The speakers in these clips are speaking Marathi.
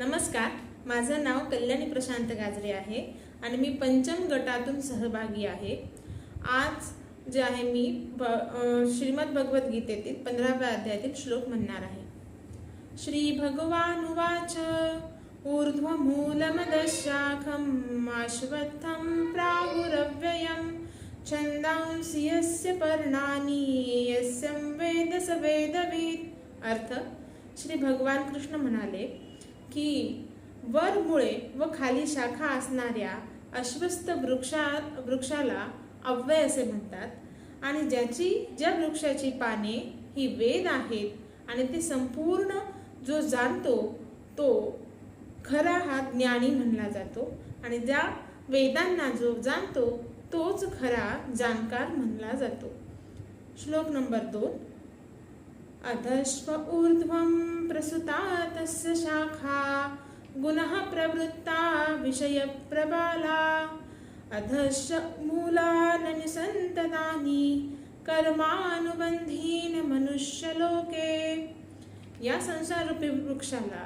नमस्कार माझं नाव कल्याणी प्रशांत गाजरे आहे आणि मी पंचम गटातून सहभागी आहे. आज जे आहे मी ब श्रीमद भगवद्गीतेतील पंधराव्या अध्यायातील श्लोक म्हणणार आहे. श्री भगवान उवाच ऊर्ध्वमूलमदशाखम् अश्वत्थं प्राहुरव्ययं छन्दांसि यस्य पर्णानि यस्यं वेद स वेदवित् अर्थ श्री भगवान कृष्ण म्हणाले की वर मुळे व खाली शाखा असणाऱ्या अश्वस्थ वृक्षा वृक्षाला अव्यय असे म्हणतात. आणि ज्याची ज्या वृक्षाची पाने ही वेद आहेत आणि ते संपूर्ण जो जाणतो तो खरा हा ज्ञानी म्हणला जातो. आणि ज्या वेदांना जो जाणतो तोच खरा जाणकार म्हणला जातो. श्लोक नंबर दोन. अधश्व ऊर्ध्वं प्रसुता तस्य शाखा गुणः प्रवृत्ता विषयप्रबाला। अधश्च मूलानि सन्ततानि कर्मानुबंधीन मनुष्यलोके। या संसाररूपी वृक्षाला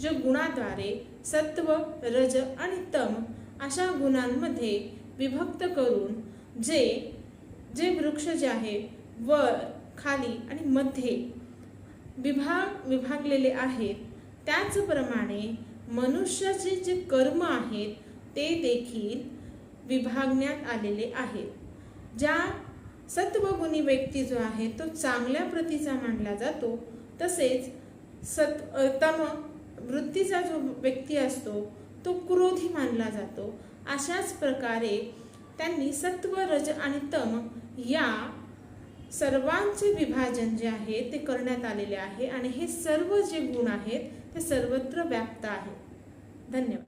जो गुणाद्वारे सत्व रज आणि तम अशा गुणांमध्ये विभक्त करून जे जे वृक्ष जे आहे वर खाली आणि मध्ये विभाग विभागलेले आहेत. त्याचप्रमाणे मनुष्याचे जे कर्म आहेत ते देखील विभागण्यात आलेले आहेत. ज्या सत्वगुणी व्यक्ती जो आहे तो चांगल्या प्रतीचा मानला जातो. तसेच सत तम वृत्तीचा जो व्यक्ती असतो तो क्रोधी मानला जातो. अशाच प्रकारे त्यांनी सत्व रज आणि तम या सर्वांचे विभाजन जे आहे ते करण्यात आलेले आहे आणि हे सर्व जे गुण आहेत ते सर्वत्र व्याप्त आहे. धन्यवाद.